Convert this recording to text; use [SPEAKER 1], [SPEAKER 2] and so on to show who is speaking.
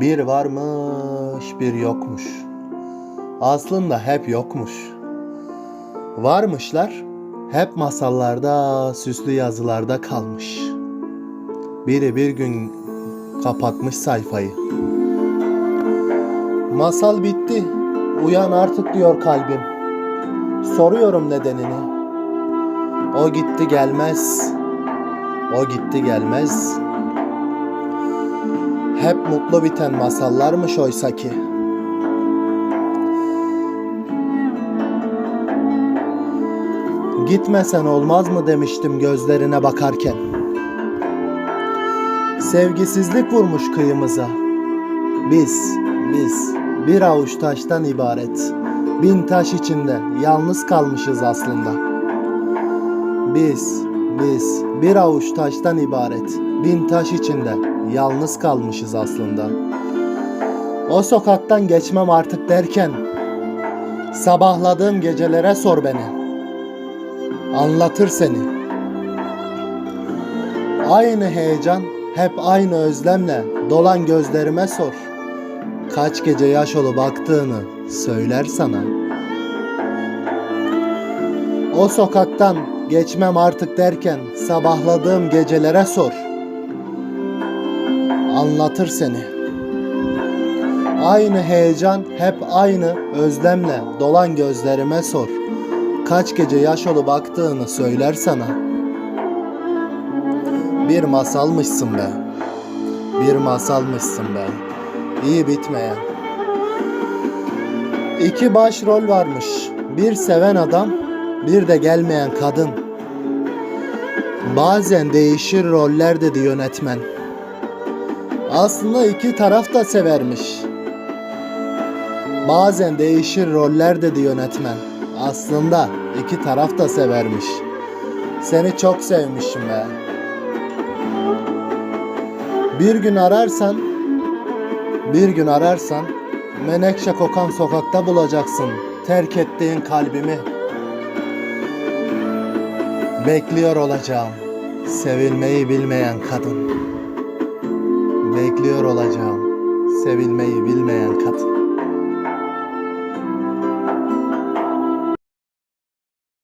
[SPEAKER 1] Bir varmış bir yokmuş. Aslında hep yokmuş. Varmışlar hep masallarda, süslü yazılarda kalmış. Biri bir gün kapatmış sayfayı. Masal bitti. Uyan artık diyor kalbim. Soruyorum nedenini. O gitti gelmez. O gitti gelmez. Hep mutlu biten masallarmış oysa ki. Gitmesen olmaz mı demiştim gözlerine bakarken. Sevgisizlik vurmuş kıyımıza. Biz, biz bir avuç taştan ibaret. Bin taş içinde yalnız kalmışız aslında. Biz, biz bir avuç taştan ibaret. Bin taş içinde yalnız kalmışız aslında. O sokaktan geçmem artık derken sabahladığım gecelere sor beni. Anlatır seni. Aynı heyecan, hep aynı özlemle dolan gözlerime sor. Kaç gece yaş olup baktığını söyler sana. O sokaktan geçmem artık derken sabahladığım gecelere sor. Anlatır seni. Aynı heyecan, hep aynı özlemle dolan gözlerime sor. Kaç gece yaş olup baktığını söyler sana. Bir masalmışsın be. Bir masalmışsın be. İyi bitmeyen. İki başrol varmış. Bir seven adam, bir de gelmeyen kadın. Bazen değişir roller dedi yönetmen. Aslında iki taraf da severmiş. Bazen değişir roller dedi yönetmen. Aslında iki taraf da severmiş. Seni çok sevmişim be. Bir gün ararsan, bir gün ararsan menekşe kokan sokakta bulacaksın terk ettiğin kalbimi. Bekliyor olacağım sevilmeyi bilmeyen kadın. Bekliyor olacağım sevilmeyi bilmeyen kadın.